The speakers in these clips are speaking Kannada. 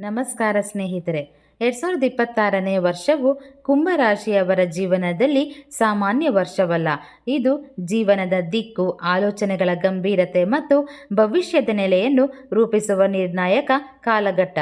ನಮಸ್ಕಾರ ಸ್ನೇಹಿತರೆ. ಎರಡು ಸಾವಿರದ ಇಪ್ಪತ್ತಾರನೇ ವರ್ಷವು ಕುಂಭರಾಶಿಯವರ ಜೀವನದಲ್ಲಿ ಸಾಮಾನ್ಯ ವರ್ಷವಲ್ಲ. ಇದು ಜೀವನದ ದಿಕ್ಕು, ಆಲೋಚನೆಗಳ ಗಂಭೀರತೆ ಮತ್ತು ಭವಿಷ್ಯದ ನೆಲೆಯನ್ನು ರೂಪಿಸುವ ನಿರ್ಣಾಯಕ ಕಾಲಘಟ್ಟ.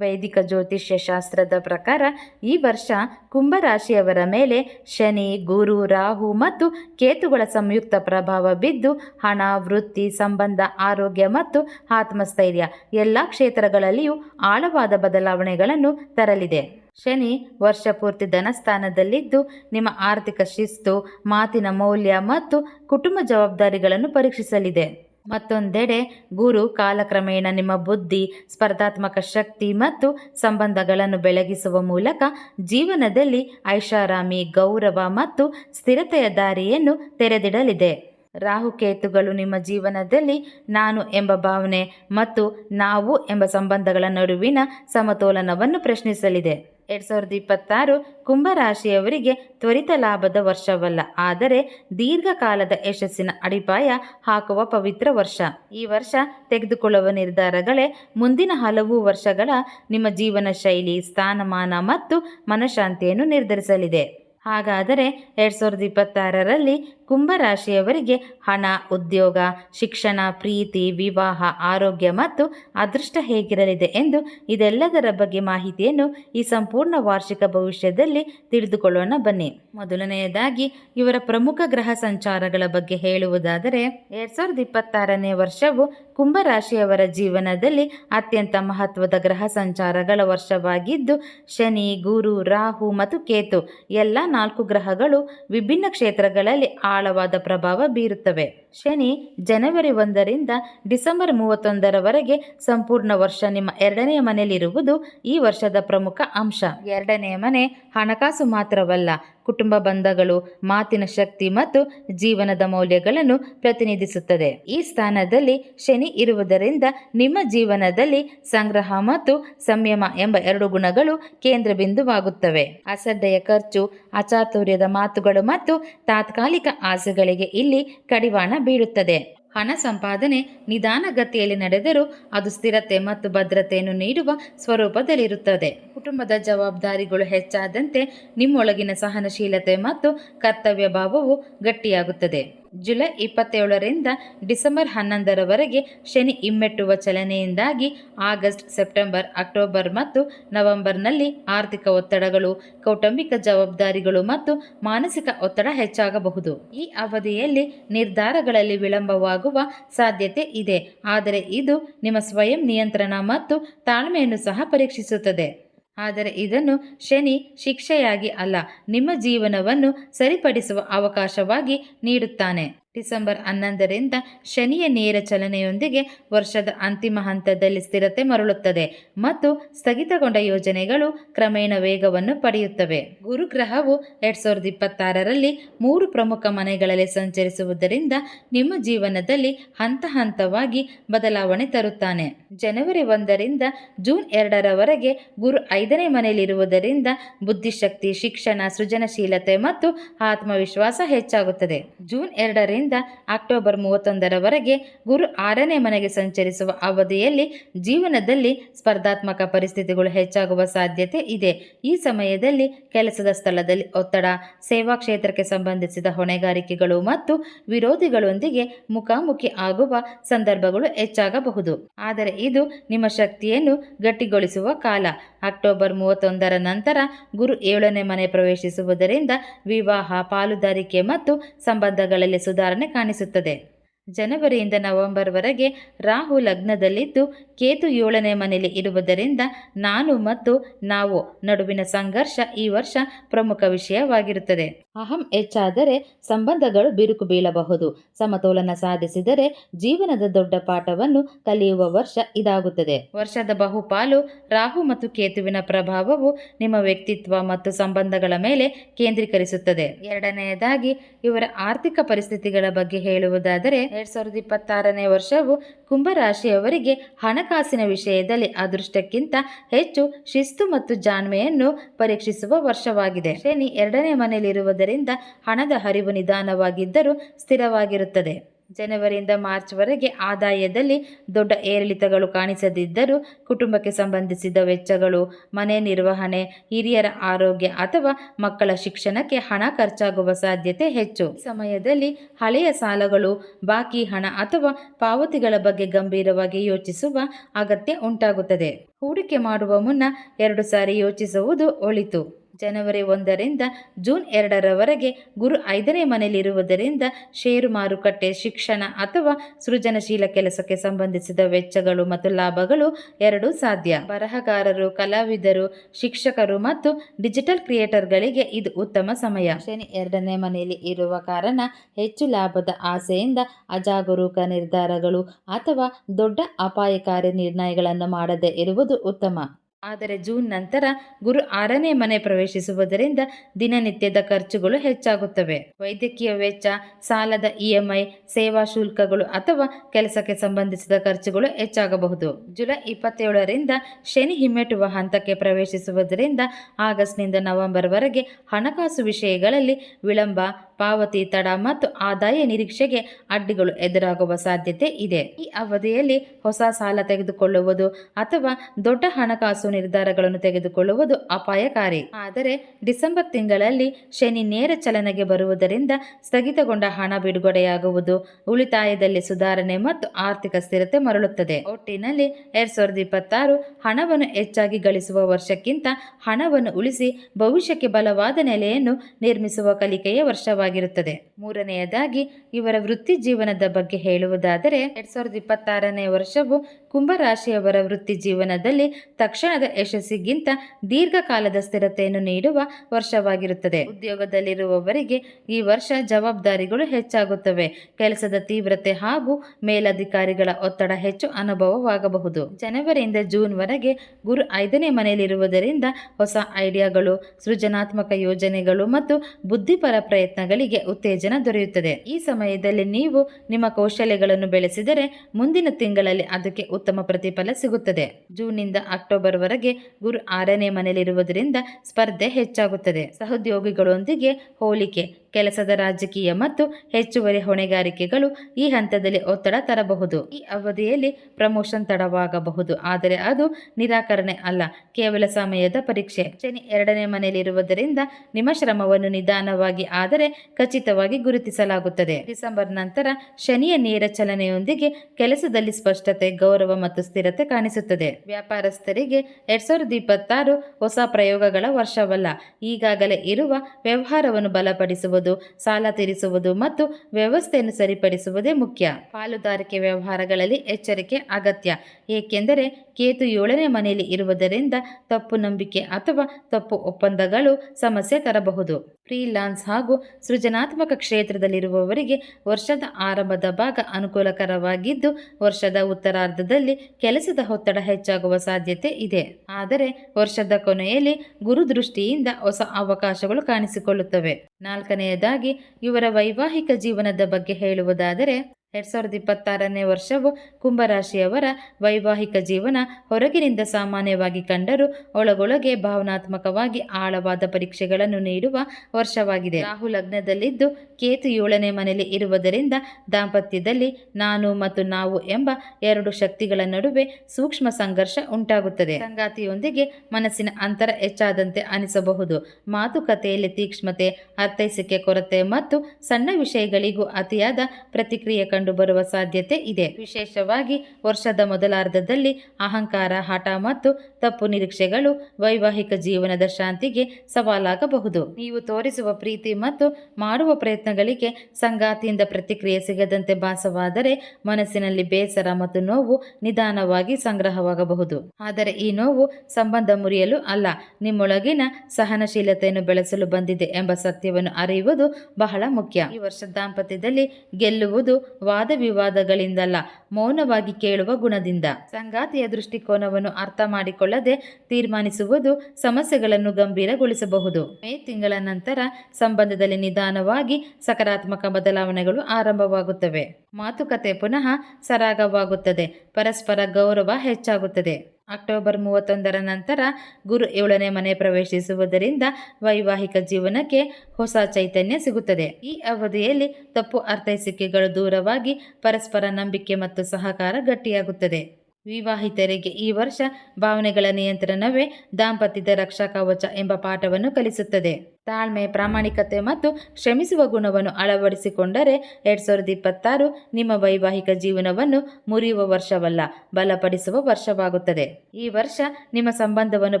ವೈದಿಕ ಜ್ಯೋತಿಷ್ಯ ಶಾಸ್ತ್ರದ ಪ್ರಕಾರ ಈ ವರ್ಷ ಕುಂಭರಾಶಿಯವರ ಮೇಲೆ ಶನಿ, ಗುರು, ರಾಹು ಮತ್ತು ಕೇತುಗಳ ಸಂಯುಕ್ತ ಪ್ರಭಾವ ಬಿದ್ದು ಹಣ, ವೃತ್ತಿ, ಸಂಬಂಧ, ಆರೋಗ್ಯ ಮತ್ತು ಆತ್ಮಸ್ಥೈರ್ಯ ಎಲ್ಲ ಕ್ಷೇತ್ರಗಳಲ್ಲಿಯೂ ಆಳವಾದ ಬದಲಾವಣೆಗಳನ್ನು ತರಲಿದೆ. ಶನಿ ವರ್ಷ ಪೂರ್ತಿ ಧನಸ್ಥಾನದಲ್ಲಿದ್ದು ನಿಮ್ಮ ಆರ್ಥಿಕ ಶಿಸ್ತು, ಮಾತಿನ ಮೌಲ್ಯ ಮತ್ತು ಕುಟುಂಬ ಜವಾಬ್ದಾರಿಗಳನ್ನು ಪರೀಕ್ಷಿಸಲಿದೆ. ಮತ್ತೊಂದೆಡೆ ಗುರು ಕಾಲಕ್ರಮೇಣ ನಿಮ್ಮ ಬುದ್ಧಿ, ಸ್ಪರ್ಧಾತ್ಮಕ ಶಕ್ತಿ ಮತ್ತು ಸಂಬಂಧಗಳನ್ನು ಬೆಳಗಿಸುವ ಮೂಲಕ ಜೀವನದಲ್ಲಿ ಐಷಾರಾಮಿ ಗೌರವ ಮತ್ತು ಸ್ಥಿರತೆಯ ದಾರಿಯನ್ನು ತೆರೆದಿಡಲಿದೆ. ರಾಹುಕೇತುಗಳು ನಿಮ್ಮ ಜೀವನದಲ್ಲಿ ನಾನು ಎಂಬ ಭಾವನೆ ಮತ್ತು ನಾವು ಎಂಬ ಸಂಬಂಧಗಳ ನಡುವಿನ ಸಮತೋಲನವನ್ನು ಪ್ರಶ್ನಿಸಲಿದೆ. ಎರಡು ಸಾವಿರದ ಇಪ್ಪತ್ತಾರು ಕುಂಭರಾಶಿಯವರಿಗೆ ತ್ವರಿತ ಲಾಭದ ವರ್ಷವಲ್ಲ, ಆದರೆ ದೀರ್ಘಕಾಲದ ಯಶಸ್ಸಿನ ಅಡಿಪಾಯ ಹಾಕುವ ಪವಿತ್ರ ವರ್ಷ. ಈ ವರ್ಷ ತೆಗೆದುಕೊಳ್ಳುವ ನಿರ್ಧಾರಗಳೇ ಮುಂದಿನ ಹಲವು ವರ್ಷಗಳ ನಿಮ್ಮ ಜೀವನ ಶೈಲಿ, ಸ್ಥಾನಮಾನ ಮತ್ತು ಮನಃಶಾಂತಿಯನ್ನು ನಿರ್ಧರಿಸಲಿದೆ. ಹಾಗಾದರೆ ಎರಡು ಸಾವಿರದ ಇಪ್ಪತ್ತಾರರಲ್ಲಿ ಕುಂಭರಾಶಿಯವರಿಗೆ ಹಣ, ಉದ್ಯೋಗ, ಶಿಕ್ಷಣ, ಪ್ರೀತಿ, ವಿವಾಹ, ಆರೋಗ್ಯ ಮತ್ತು ಅದೃಷ್ಟ ಹೇಗಿರಲಿದೆ ಎಂದು ಇದೆಲ್ಲದರ ಬಗ್ಗೆ ಮಾಹಿತಿಯನ್ನು ಈ ಸಂಪೂರ್ಣ ವಾರ್ಷಿಕ ಭವಿಷ್ಯದಲ್ಲಿ ತಿಳಿದುಕೊಳ್ಳೋಣ ಬನ್ನಿ. ಮೊದಲನೆಯದಾಗಿ ಇವರ ಪ್ರಮುಖ ಗ್ರಹ ಸಂಚಾರಗಳ ಬಗ್ಗೆ ಹೇಳುವುದಾದರೆ, ಎರಡ್ ಸಾವಿರದ ಇಪ್ಪತ್ತಾರನೇ ವರ್ಷವು ಕುಂಭರಾಶಿಯವರ ಜೀವನದಲ್ಲಿ ಅತ್ಯಂತ ಮಹತ್ವದ ಗ್ರಹ ಸಂಚಾರಗಳ ವರ್ಷವಾಗಿದ್ದು, ಶನಿ, ಗುರು, ರಾಹು ಮತ್ತು ಕೇತು, ಎಲ್ಲ ನಾಲ್ಕು ಗ್ರಹಗಳು ವಿಭಿನ್ನ ಕ್ಷೇತ್ರಗಳಲ್ಲಿ ಆಳವಾದ ಪ್ರಭಾವ ಬೀರುತ್ತವೆ. ಶನಿ ಜನವರಿ ಒಂದರಿಂದ ಡಿಸೆಂಬರ್ ಮೂವತ್ತೊಂದರವರೆಗೆ ಸಂಪೂರ್ಣ ವರ್ಷ. ನಿಮ್ಮ ಎರಡನೆಯ ಮನೆಯಲ್ಲಿರುವುದು ಈ ವರ್ಷದ ಪ್ರಮುಖ ಅಂಶ. ಎರಡನೆಯ ಮನೆ ಹಣಕಾಸು ಮಾತ್ರವಲ್ಲ. ಕುಟುಂಬ ಬಂಧಗಳು, ಮಾತಿನ ಶಕ್ತಿ ಮತ್ತು ಜೀವನದ ಮೌಲ್ಯಗಳನ್ನು ಪ್ರತಿನಿಧಿಸುತ್ತದೆ. ಈ ಸ್ಥಾನದಲ್ಲಿ ಶನಿ ಇರುವುದರಿಂದ ನಿಮ್ಮ ಜೀವನದಲ್ಲಿ ಸಂಗ್ರಹ ಮತ್ತು ಸಂಯಮ ಎಂಬ ಎರಡು ಗುಣಗಳು ಕೇಂದ್ರ ಬಿಂದುವಾಗುತ್ತವೆ. ಅಸಡ್ಡೆಯ ಖರ್ಚು, ಅಚಾತುರ್ಯದ ಮಾತುಗಳು ಮತ್ತು ತಾತ್ಕಾಲಿಕ ಆಸೆಗಳಿಗೆ ಇಲ್ಲಿ ಕಡಿವಾಣ ಬೀಳುತ್ತದೆ. ಹಣ ಸಂಪಾದನೆ ನಿಧಾನಗತಿಯಲ್ಲಿ ನಡೆದರೂ ಅದು ಸ್ಥಿರತೆ ಮತ್ತು ಭದ್ರತೆಯನ್ನು ನೀಡುವ ಸ್ವರೂಪದಲ್ಲಿರುತ್ತದೆ. ಕುಟುಂಬದ ಜವಾಬ್ದಾರಿಗಳು ಹೆಚ್ಚಾದಂತೆ ನಿಮ್ಮೊಳಗಿನ ಸಹನಶೀಲತೆ ಮತ್ತು ಕರ್ತವ್ಯ ಭಾವವು ಗಟ್ಟಿಯಾಗುತ್ತದೆ. ಜುಲೈ ಇಪ್ಪತ್ತೇಳರಿಂದ ಡಿಸೆಂಬರ್ ಹನ್ನೊಂದರವರೆಗೆ ಶನಿ ಇಮ್ಮೆಟ್ಟುವ ಚಲನೆಯಿಂದಾಗಿ ಆಗಸ್ಟ್, ಸೆಪ್ಟೆಂಬರ್, ಅಕ್ಟೋಬರ್ ಮತ್ತು ನವೆಂಬರ್ನಲ್ಲಿ ಆರ್ಥಿಕ ಒತ್ತಡಗಳು, ಕೌಟುಂಬಿಕ ಜವಾಬ್ದಾರಿಗಳು ಮತ್ತು ಮಾನಸಿಕ ಒತ್ತಡ ಹೆಚ್ಚಾಗಬಹುದು. ಈ ಅವಧಿಯಲ್ಲಿ ನಿರ್ಧಾರಗಳಲ್ಲಿ ವಿಳಂಬವಾಗುವ ಸಾಧ್ಯತೆ ಇದೆ, ಆದರೆ ಇದು ನಿಮ್ಮ ಸ್ವಯಂ ನಿಯಂತ್ರಣ ಮತ್ತು ತಾಳ್ಮೆಯನ್ನು ಸಹ ಪರೀಕ್ಷಿಸುತ್ತದೆ. ಆದರೆ ಇದನ್ನು ಶನಿ ಶಿಕ್ಷೆಯಾಗಿ ಅಲ್ಲ ನಿಮ್ಮ ಜೀವನವನ್ನು ಸರಿಪಡಿಸುವ ಅವಕಾಶವಾಗಿ ನೀಡುತ್ತಾನೆ. ಡಿಸೆಂಬರ್ ಹನ್ನೊಂದರಿಂದ ಶನಿಯ ನೇರ ಚಲನೆಯೊಂದಿಗೆ ವರ್ಷದ ಅಂತಿಮ ಹಂತದಲ್ಲಿ ಸ್ಥಿರತೆ ಮರಳುತ್ತದೆ ಮತ್ತು ಸ್ಥಗಿತಗೊಂಡ ಯೋಜನೆಗಳು ಕ್ರಮೇಣ ವೇಗವನ್ನು ಪಡೆಯುತ್ತವೆ. ಗುರುಗ್ರಹವು ಎರಡ್ ಸಾವಿರದ ಇಪ್ಪತ್ತಾರರಲ್ಲಿ ಮೂರು ಪ್ರಮುಖ ಮನೆಗಳಲ್ಲಿ ಸಂಚರಿಸುವುದರಿಂದ ನಿಮ್ಮ ಜೀವನದಲ್ಲಿ ಹಂತ ಹಂತವಾಗಿ ಬದಲಾವಣೆ ತರುತ್ತಾನೆ. ಜನವರಿ ಒಂದರಿಂದ ಜೂನ್ ಎರಡರವರೆಗೆ ಗುರು ಐದನೇ ಮನೆಯಲ್ಲಿರುವುದರಿಂದ ಬುದ್ಧಿಶಕ್ತಿ, ಶಿಕ್ಷಣ, ಸೃಜನಶೀಲತೆ ಮತ್ತು ಆತ್ಮವಿಶ್ವಾಸ ಹೆಚ್ಚಾಗುತ್ತದೆ. ಜೂನ್ ಎರಡರಿಂದ ಅಕ್ಟೋಬರ್ ಮೂವತ್ತೊಂದರವರೆಗೆ ಗುರು ಆರನೇ ಮನೆಗೆ ಸಂಚರಿಸುವ ಅವಧಿಯಲ್ಲಿ ಜೀವನದಲ್ಲಿ ಸ್ಪರ್ಧಾತ್ಮಕ ಪರಿಸ್ಥಿತಿಗಳು ಹೆಚ್ಚಾಗುವ ಸಾಧ್ಯತೆ ಇದೆ. ಈ ಸಮಯದಲ್ಲಿ ಕೆಲಸದ ಸ್ಥಳದಲ್ಲಿ ಒತ್ತಡ, ಸೇವಾ ಕ್ಷೇತ್ರಕ್ಕೆ ಸಂಬಂಧಿಸಿದ ಹೊಣೆಗಾರಿಕೆಗಳು ಮತ್ತು ವಿರೋಧಿಗಳೊಂದಿಗೆ ಮುಖಾಮುಖಿ ಆಗುವ ಸಂದರ್ಭಗಳು ಹೆಚ್ಚಾಗಬಹುದು. ಆದರೆ ಇದು ನಿಮ್ಮ ಶಕ್ತಿಯನ್ನು ಗಟ್ಟಿಗೊಳಿಸುವ ಕಾಲ. ಅಕ್ಟೋಬರ್ ಮೂವತ್ತೊಂದರ ನಂತರ ಗುರು ಏಳನೇ ಮನೆ ಪ್ರವೇಶಿಸುವುದರಿಂದ ವಿವಾಹ, ಪಾಲುದಾರಿಕೆ ಮತ್ತು ಸಂಬಂಧಗಳಲ್ಲಿ ಸುಧಾರಣೆ ಕಾಣಿಸುತ್ತದೆ. ಜನವರಿಯಿಂದ ನವೆಂಬರ್ವರೆಗೆ ರಾಹು ಲಗ್ನದಲ್ಲಿದ್ದು ಕೇತು ಏಳನೇ ಮನೆಯಲ್ಲಿ ಇರುವುದರಿಂದ ನಾನು ಮತ್ತು ನಾವು ನಡುವಿನ ಸಂಘರ್ಷ ಈ ವರ್ಷ ಪ್ರಮುಖ ವಿಷಯವಾಗಿರುತ್ತದೆ. ಅಹಂ ಹೆಚ್ಚಾದರೆ ಸಂಬಂಧಗಳು ಬಿರುಕು ಬೀಳಬಹುದು. ಸಮತೋಲನ ಸಾಧಿಸಿದರೆ ಜೀವನದ ದೊಡ್ಡ ಪಾಠವನ್ನು ಕಲಿಯುವ ವರ್ಷ ಇದಾಗುತ್ತದೆ. ವರ್ಷದ ಬಹುಪಾಲು ರಾಹು ಮತ್ತು ಕೇತುವಿನ ಪ್ರಭಾವವು ನಿಮ್ಮ ವ್ಯಕ್ತಿತ್ವ ಮತ್ತು ಸಂಬಂಧಗಳ ಮೇಲೆ ಕೇಂದ್ರೀಕರಿಸುತ್ತದೆ. ಎರಡನೆಯದಾಗಿ ಇವರ ಆರ್ಥಿಕ ಪರಿಸ್ಥಿತಿಗಳ ಬಗ್ಗೆ ಹೇಳುವುದಾದರೆ, ಎರಡ್ ಸಾವಿರದ ಇಪ್ಪತ್ತಾರನೇ ವರ್ಷವು ಕುಂಭರಾಶಿಯವರಿಗೆ ಹಣಕಾಸಿನ ವಿಷಯದಲ್ಲಿ ಅದೃಷ್ಟಕ್ಕಿಂತ ಹೆಚ್ಚು ಶಿಸ್ತು ಮತ್ತು ಜಾಣ್ಮೆಯನ್ನು ಪರೀಕ್ಷಿಸುವ ವರ್ಷವಾಗಿದೆ. ಶನಿ ಎರಡನೇ ಮನೆಯಲ್ಲಿರುವುದರಿಂದ ಹಣದ ಹರಿವು ನಿಧಾನವಾಗಿದ್ದರೂ ಸ್ಥಿರವಾಗಿರುತ್ತದೆ. ಜನವರಿಯಿಂದ ಮಾರ್ಚ್ವರೆಗೆ ಆದಾಯದಲ್ಲಿ ದೊಡ್ಡ ಏರಿಳಿತಗಳು ಕಾಣಿಸದಿದ್ದರೂ ಕುಟುಂಬಕ್ಕೆ ಸಂಬಂಧಿಸಿದ ವೆಚ್ಚಗಳು, ಮನೆ ನಿರ್ವಹಣೆ, ಹಿರಿಯರ ಆರೋಗ್ಯ ಅಥವಾ ಮಕ್ಕಳ ಶಿಕ್ಷಣಕ್ಕೆ ಹಣ ಖರ್ಚಾಗುವ ಸಾಧ್ಯತೆ ಹೆಚ್ಚು. ಸಮಯದಲ್ಲಿ ಹಳೆಯ ಸಾಲಗಳು, ಬಾಕಿ ಹಣ ಅಥವಾ ಪಾವತಿಗಳ ಬಗ್ಗೆ ಗಂಭೀರವಾಗಿ ಯೋಚಿಸುವ ಅಗತ್ಯ ಉಂಟಾಗುತ್ತದೆ. ಹೂಡಿಕೆ ಮಾಡುವ ಮುನ್ನ ಎರಡು ಸಾರಿ ಯೋಚಿಸುವುದು ಒಳಿತು. ಜನವರಿ ಒಂದರಿಂದ ಜೂನ್ ಎರಡರವರೆಗೆ ಗುರು ಐದನೇ ಮನೆಯಲ್ಲಿರುವುದರಿಂದ ಷೇರು ಮಾರುಕಟ್ಟೆ, ಶಿಕ್ಷಣ ಅಥವಾ ಸೃಜನಶೀಲ ಕೆಲಸಕ್ಕೆ ಸಂಬಂಧಿಸಿದ ವೆಚ್ಚಗಳು ಮತ್ತು ಲಾಭಗಳು ಎರಡೂ ಸಾಧ್ಯ. ಬರಹಗಾರರು, ಕಲಾವಿದರು, ಶಿಕ್ಷಕರು ಮತ್ತು ಡಿಜಿಟಲ್ ಕ್ರಿಯೇಟರ್ಗಳಿಗೆ ಇದು ಉತ್ತಮ ಸಮಯ. ಶನಿ ಎರಡನೇ ಮನೆಯಲ್ಲಿ ಇರುವ ಕಾರಣ ಹೆಚ್ಚು ಲಾಭದ ಆಸೆಯಿಂದ ಅಜಾಗರೂಕ ನಿರ್ಧಾರಗಳು ಅಥವಾ ದೊಡ್ಡ ಅಪಾಯಕಾರಿ ನಿರ್ಣಯಗಳನ್ನು ಮಾಡದೇ ಇರುವುದು ಉತ್ತಮ. ಆದರೆ ಜೂನ್ ನಂತರ ಗುರು ಆರನೇ ಮನೆ ಪ್ರವೇಶಿಸುವುದರಿಂದ ದಿನನಿತ್ಯದ ಖರ್ಚುಗಳು ಹೆಚ್ಚಾಗುತ್ತವೆ. ವೈದ್ಯಕೀಯ ವೆಚ್ಚ, ಸಾಲದ ಇಎಂಐ ಸೇವಾ ಶುಲ್ಕಗಳು ಅಥವಾ ಕೆಲಸಕ್ಕೆ ಸಂಬಂಧಿಸಿದ ಖರ್ಚುಗಳು ಹೆಚ್ಚಾಗಬಹುದು. ಜುಲೈ ಇಪ್ಪತ್ತೇಳರಿಂದ ಶನಿ ಹಿಮ್ಮೆಟ್ಟುವ ಹಂತಕ್ಕೆ ಪ್ರವೇಶಿಸುವುದರಿಂದ ಆಗಸ್ಟ್ನಿಂದ ನವೆಂಬರ್ವರೆಗೆ ಹಣಕಾಸು ವಿಷಯಗಳಲ್ಲಿ ವಿಳಂಬ ಪಾವತಿ ತಡ ಮತ್ತು ಆದಾಯ ನಿರೀಕ್ಷೆಗೆ ಅಡ್ಡಿಗಳು ಎದುರಾಗುವ ಸಾಧ್ಯತೆ ಇದೆ. ಈ ಅವಧಿಯಲ್ಲಿ ಹೊಸ ಸಾಲ ತೆಗೆದುಕೊಳ್ಳುವುದು ಅಥವಾ ದೊಡ್ಡ ಹಣಕಾಸು ನಿರ್ಧಾರಗಳನ್ನು ತೆಗೆದುಕೊಳ್ಳುವುದು ಅಪಾಯಕಾರಿ. ಆದರೆ ಡಿಸೆಂಬರ್ ತಿಂಗಳಲ್ಲಿ ಶನಿ ನೇರ ಚಲನೆಗೆ ಬರುವುದರಿಂದ ಸ್ಥಗಿತಗೊಂಡ ಹಣ ಬಿಡುಗಡೆಯಾಗುವುದು ಉಳಿತಾಯದಲ್ಲಿ ಸುಧಾರಣೆ ಮತ್ತು ಆರ್ಥಿಕ ಸ್ಥಿರತೆ ಮರಳುತ್ತದೆ. ಒಟ್ಟಿನಲ್ಲಿ ಎರಡ್ ಸಾವಿರದ ಇಪ್ಪತ್ತಾರು ಹಣವನ್ನು ಹೆಚ್ಚಾಗಿ ಗಳಿಸುವ ವರ್ಷಕ್ಕಿಂತ ಹಣವನ್ನು ಉಳಿಸಿ ಭವಿಷ್ಯಕ್ಕೆ ಬಲವಾದ ನೆಲೆಯನ್ನು ನಿರ್ಮಿಸುವ ಕಲಿಕೆಯ ವರ್ಷವಾಗಿರುತ್ತದೆ ಮೂರನೆಯದಾಗಿ ಇವರ ವೃತ್ತಿ ಜೀವನದ ಬಗ್ಗೆ ಹೇಳುವುದಾದರೆ ಎರಡ್ ಸಾವಿರದ ಇಪ್ಪತ್ತಾರನೇ ವರ್ಷವು ಕುಂಭರಾಶಿಯವರ ವೃತ್ತಿ ಜೀವನದಲ್ಲಿ ತಕ್ಷಣದ ಯಶಸ್ಸಿಗಿಂತ ದೀರ್ಘಕಾಲದ ಸ್ಥಿರತೆಯನ್ನು ನೀಡುವ ವರ್ಷವಾಗಿರುತ್ತದೆ. ಉದ್ಯೋಗದಲ್ಲಿರುವವರಿಗೆ ಈ ವರ್ಷ ಜವಾಬ್ದಾರಿಗಳು ಹೆಚ್ಚಾಗುತ್ತವೆ. ಕೆಲಸದ ತೀವ್ರತೆ ಹಾಗೂ ಮೇಲಧಿಕಾರಿಗಳ ಒತ್ತಡ ಹೆಚ್ಚು ಅನುಭವವಾಗಬಹುದು. ಜನವರಿಯಿಂದ ಜೂನ್ ವರೆಗೆ ಗುರು ಐದನೇ ಮನೆಯಲ್ಲಿರುವುದರಿಂದ ಹೊಸ ಐಡಿಯಾಗಳು, ಸೃಜನಾತ್ಮಕ ಯೋಜನೆಗಳು ಮತ್ತು ಬುದ್ಧಿಪರ ಪ್ರಯತ್ನಗಳಿಗೆ ಉತ್ತೇಜನ ದೊರೆಯುತ್ತದೆ. ಈ ಸಮಯದಲ್ಲಿ ನೀವು ನಿಮ್ಮ ಕೌಶಲ್ಯಗಳನ್ನು ಬೆಳೆಸಿದರೆ ಮುಂದಿನ ತಿಂಗಳಲ್ಲಿ ಅದಕ್ಕೆ ಉತ್ತಮ ಪ್ರತಿಫಲ ಸಿಗುತ್ತದೆ. ಜೂನ್ನಿಂದ ಅಕ್ಟೋಬರ್ ವರೆಗೆ ಗುರು ಆರನೇ ಮನೆಯಲ್ಲಿರುವುದರಿಂದ ಸ್ಪರ್ಧೆ ಹೆಚ್ಚಾಗುತ್ತದೆ. ಸಹೋದ್ಯೋಗಿಗಳೊಂದಿಗೆ ಹೋಲಿಕೆ ಕೆಲಸದ ರಾಜಕೀಯ ಮತ್ತು ಹೆಚ್ಚುವರಿ ಹೊಣೆಗಾರಿಕೆಗಳು ಈ ಹಂತದಲ್ಲಿ ಒತ್ತಡ ತರಬಹುದು. ಈ ಅವಧಿಯಲ್ಲಿ ಪ್ರಮೋಷನ್ ತಡವಾಗಬಹುದು, ಆದರೆ ಅದು ನಿರಾಕರಣೆ ಅಲ್ಲ, ಕೇವಲ ಸಮಯದ ಪರೀಕ್ಷೆ. ಶನಿ ಎರಡನೇ ಮನೆಯಲ್ಲಿರುವುದರಿಂದ ನಿಮ್ಮ ಶ್ರಮವನ್ನು ನಿಧಾನವಾಗಿ, ಆದರೆ ಖಚಿತವಾಗಿ ಗುರುತಿಸಲಾಗುತ್ತದೆ. ಡಿಸೆಂಬರ್ ನಂತರ ಶನಿಯ ನೇರ ಚಲನೆಯೊಂದಿಗೆ ಕೆಲಸದಲ್ಲಿ ಸ್ಪಷ್ಟತೆ, ಗೌರವ ಮತ್ತು ಸ್ಥಿರತೆ ಕಾಣಿಸುತ್ತದೆ. ವ್ಯಾಪಾರಸ್ಥರಿಗೆ ಎರಡ್ ಸಾವಿರದ ಇಪ್ಪತ್ತಾರು ಹೊಸ ಪ್ರಯೋಗಗಳ ವರ್ಷವಲ್ಲ, ಈಗಾಗಲೇ ಇರುವ ವ್ಯವಹಾರವನ್ನು ಬಲಪಡಿಸುವುದು ಸಾಲ ತೀರಿಸುವುದು ಮತ್ತು ವ್ಯವಸ್ಥೆಯನ್ನು ಸರಿಪಡಿಸುವುದೇ ಮುಖ್ಯ. ಪಾಲುದಾರಿಕೆ ವ್ಯವಹಾರಗಳಲ್ಲಿ ಎಚ್ಚರಿಕೆ ಅಗತ್ಯ. ಏಕೆಂದರೆ ಕೇತು ಏಳನೇ ಮನೆಯಲ್ಲಿ ಇರುವುದರಿಂದ ತಪ್ಪು ನಂಬಿಕೆ ಅಥವಾ ತಪ್ಪು ಒಪ್ಪಂದಗಳು ಸಮಸ್ಯೆ ತರಬಹುದು. ಫ್ರೀಲಾನ್ಸ್ ಹಾಗೂ ಸೃಜನಾತ್ಮಕ ಕ್ಷೇತ್ರದಲ್ಲಿರುವವರಿಗೆ ವರ್ಷದ ಆರಂಭದ ಭಾಗ ಅನುಕೂಲಕರವಾಗಿದ್ದು, ವರ್ಷದ ಉತ್ತರಾರ್ಧದಲ್ಲಿ ಕೆಲಸದ ಒತ್ತಡ ಹೆಚ್ಚಾಗುವ ಸಾಧ್ಯತೆ ಇದೆ. ಆದರೆ, ವರ್ಷದ ಕೊನೆಯಲ್ಲಿ ಗುರುದೃಷ್ಟಿಯಿಂದ ಹೊಸ ಅವಕಾಶಗಳು ಕಾಣಿಸಿಕೊಳ್ಳುತ್ತವೆ. ನಾಲ್ಕನೆಯದಾಗಿ, ಇವರ ವೈವಾಹಿಕ ಜೀವನದ ಬಗ್ಗೆ ಹೇಳುವುದಾದರೆ ಎರಡ್ ಸಾವಿರದ ಇಪ್ಪತ್ತಾರನೇ ವರ್ಷವು ಕುಂಭರಾಶಿಯವರ ವೈವಾಹಿಕ ಜೀವನ ಹೊರಗಿನಿಂದ ಸಾಮಾನ್ಯವಾಗಿ ಕಂಡರೂ ಒಳಗೊಳಗೆ ಭಾವನಾತ್ಮಕವಾಗಿ ಆಳವಾದ ಪರೀಕ್ಷೆಗಳನ್ನು ನೀಡುವ ವರ್ಷವಾಗಿದೆ. ರಾಹು ಲಗ್ನದಲ್ಲಿದ್ದು ಕೇತು ಏಳನೇ ಮನೆಯಲ್ಲಿ ಇರುವುದರಿಂದ ದಾಂಪತ್ಯದಲ್ಲಿ ನಾನು ಮತ್ತು ನಾವು ಎಂಬ ಎರಡು ಶಕ್ತಿಗಳ ನಡುವೆ ಸೂಕ್ಷ್ಮ ಸಂಘರ್ಷ ಉಂಟಾಗುತ್ತದೆ. ಸಂಗಾತಿಯೊಂದಿಗೆ ಮನಸ್ಸಿನ ಅಂತರ ಹೆಚ್ಚಾದಂತೆ ಅನಿಸಬಹುದು. ಮಾತುಕತೆಯಲ್ಲಿ ತೀಕ್ಷ್ಮತೆ, ಅರ್ಥೈಸಿಕೆ ಕೊರತೆ ಮತ್ತು ಸಣ್ಣ ವಿಷಯಗಳಿಗೂ ಅತಿಯಾದ ಪ್ರತಿಕ್ರಿಯೆ ಕಂಡುಬರುವ ಸಾಧ್ಯತೆ ಇದೆ. ವಿಶೇಷವಾಗಿ ವರ್ಷದ ಮೊದಲಾರ್ಧದಲ್ಲಿ ಅಹಂಕಾರ, ಹಠ ಮತ್ತು ತಪ್ಪು ನಿರೀಕ್ಷೆಗಳು ವೈವಾಹಿಕ ಜೀವನದ ಶಾಂತಿಗೆ ಸವಾಲಾಗಬಹುದು. ನೀವು ತೋರಿಸುವ ಪ್ರೀತಿ ಮತ್ತು ಮಾಡುವ ಪ್ರಯತ್ನಗಳಿಗೆ ಸಂಗಾತಿಯಿಂದ ಪ್ರತಿಕ್ರಿಯೆ ಸಿಗದಂತೆ ಭಾಸವಾದರೆ ಮನಸ್ಸಿನಲ್ಲಿ ಬೇಸರ ಮತ್ತು ನೋವು ನಿಧಾನವಾಗಿ ಸಂಗ್ರಹವಾಗಬಹುದು. ಆದರೆ ಈ ನೋವು ಸಂಬಂಧ ಮುರಿಯಲು ಅಲ್ಲ, ನಿಮ್ಮೊಳಗಿನ ಸಹನಶೀಲತೆಯನ್ನು ಬೆಳೆಸಲು ಬಂದಿದೆ ಎಂಬ ಸತ್ಯವನ್ನು ಅರಿಯುವುದು ಬಹಳ ಮುಖ್ಯ. ಈ ವರ್ಷ ದಾಂಪತ್ಯದಲ್ಲಿ ಗೆಲ್ಲುವುದು ವಾದ ವಿವಾದಗಳಿಂದಲ್ಲ ಮೌನವಾಗಿ ಕೇಳುವ ಗುಣದಿಂದ. ಸಂಗಾತಿಯ ದೃಷ್ಟಿಕೋನವನ್ನು ಅರ್ಥ ಮಾಡಿಕೊಳ್ಳದೆ ತೀರ್ಮಾನಿಸುವುದು ಸಮಸ್ಯೆಗಳನ್ನು ಗಂಭೀರಗೊಳಿಸಬಹುದು. ಮೇ ತಿಂಗಳ ನಂತರ ಸಂಬಂಧದಲ್ಲಿ ನಿಧಾನವಾಗಿ ಸಕಾರಾತ್ಮಕ ಬದಲಾವಣೆಗಳು ಆರಂಭವಾಗುತ್ತವೆ. ಮಾತುಕತೆ ಪುನಃ ಸರಾಗವಾಗುತ್ತದೆ. ಪರಸ್ಪರ ಗೌರವ ಹೆಚ್ಚಾಗುತ್ತದೆ. ಅಕ್ಟೋಬರ್ ಮೂವತ್ತೊಂದರ ನಂತರ ಗುರು ಏಳನೇ ಮನೆ ಪ್ರವೇಶಿಸುವುದರಿಂದ ವೈವಾಹಿಕ ಜೀವನಕ್ಕೆ ಹೊಸ ಚೈತನ್ಯ ಸಿಗುತ್ತದೆ. ಈ ಅವಧಿಯಲ್ಲಿ ತಪ್ಪು ಅರ್ಥೈಸಿಕೆಗಳು ದೂರವಾಗಿ ಪರಸ್ಪರ ನಂಬಿಕೆ ಮತ್ತು ಸಹಕಾರ ಗಟ್ಟಿಯಾಗುತ್ತದೆ. ವಿವಾಹಿತರಿಗೆ ಈ ವರ್ಷ ಭಾವನೆಗಳ ನಿಯಂತ್ರಣವೇ ದಾಂಪತ್ಯದ ರಕ್ಷಾ ಕವಚ ಎಂಬ ಪಾಠವನ್ನು ಕಲಿಸುತ್ತದೆ. ತಾಳ್ಮೆ, ಪ್ರಾಮಾಣಿಕತೆ ಮತ್ತು ಶ್ರಮಿಸುವ ಗುಣವನ್ನು ಅಳವಡಿಸಿಕೊಂಡರೆ ಎರಡ್ ಸಾವಿರದ ಇಪ್ಪತ್ತಾರು ನಿಮ್ಮ ವೈವಾಹಿಕ ಜೀವನವನ್ನು ಮುರಿಯುವ ವರ್ಷವಲ್ಲ, ಬಲಪಡಿಸುವ ವರ್ಷವಾಗುತ್ತದೆ. ಈ ವರ್ಷ ನಿಮ್ಮ ಸಂಬಂಧವನ್ನು